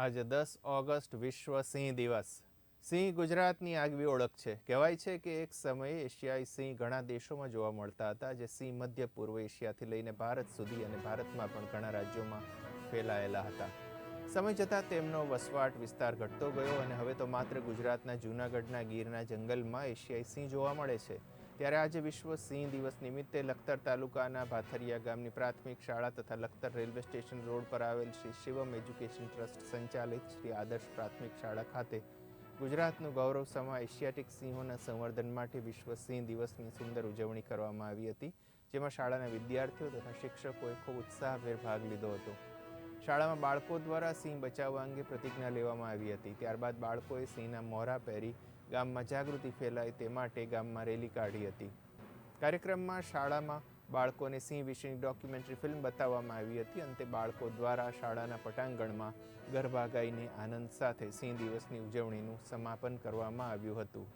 આજે દસ ઓગસ્ટ વિશ્વ સિંહ દિવસ. સિંહ ગુજરાતની આગવી ઓળખ છે. કહેવાય છે કે એક સમયે એશિયાઈ સિંહ ઘણા દેશોમાં જોવા મળતા હતા, જે સિંહ મધ્ય પૂર્વ એશિયાથી લઈને ભારત સુધી અને ભારતમાં પણ ઘણા રાજ્યોમાં ફેલાયેલા હતા. સમય જતાં તેમનો વસવાટ વિસ્તાર ઘટતો ગયો અને હવે તો માત્ર ગુજરાતના જૂનાગઢના ગીરના જંગલમાં એશિયાઈ સિંહ જોવા મળે છે. ત્યારે આજે વિશ્વ સિંહ દિવસ નિમિત્તે લખતર તાલુકાના ભાથરિયા ગામની પ્રાથમિક શાળા તથા લખતર રેલવે સ્ટેશન રોડ પર આવેલ શ્રી શિવમ એજ્યુકેશન ટ્રસ્ટ સંચાલિત શ્રી આદર્શ પ્રાથમિક શાળા ખાતે ગુજરાતનું ગૌરવ સમા એશિયાટિક સિંહોના સંવર્ધન માટે વિશ્વ સિંહ દિવસની સુંદર ઉજવણી કરવામાં આવી હતી, જેમાં શાળાના વિદ્યાર્થીઓ તથા શિક્ષકોએ ખૂબ ઉત્સાહભેર ભાગ લીધો હતો. શાળામાં બાળકો દ્વારા સિંહ બચાવવા અંગે પ્રતિજ્ઞા લેવામાં આવી હતી, ત્યારબાદ બાળકોએ સિંહના મોરા પહેરી ગામમાં જાગૃતિ ફેલાય તે માટે ગામમાં રેલી કાઢી હતી. કાર્યક્રમમાં શાળામાં બાળકોને સિંહ વિશેની ડોક્યુમેન્ટરી ફિલ્મ બતાવવામાં આવી હતી. અંતે બાળકો દ્વારા શાળાના પટાંગણમાં ગરબા ગાઈને આનંદ સાથે સિંહ દિવસની ઉજવણીનું સમાપન કરવામાં આવ્યું હતું.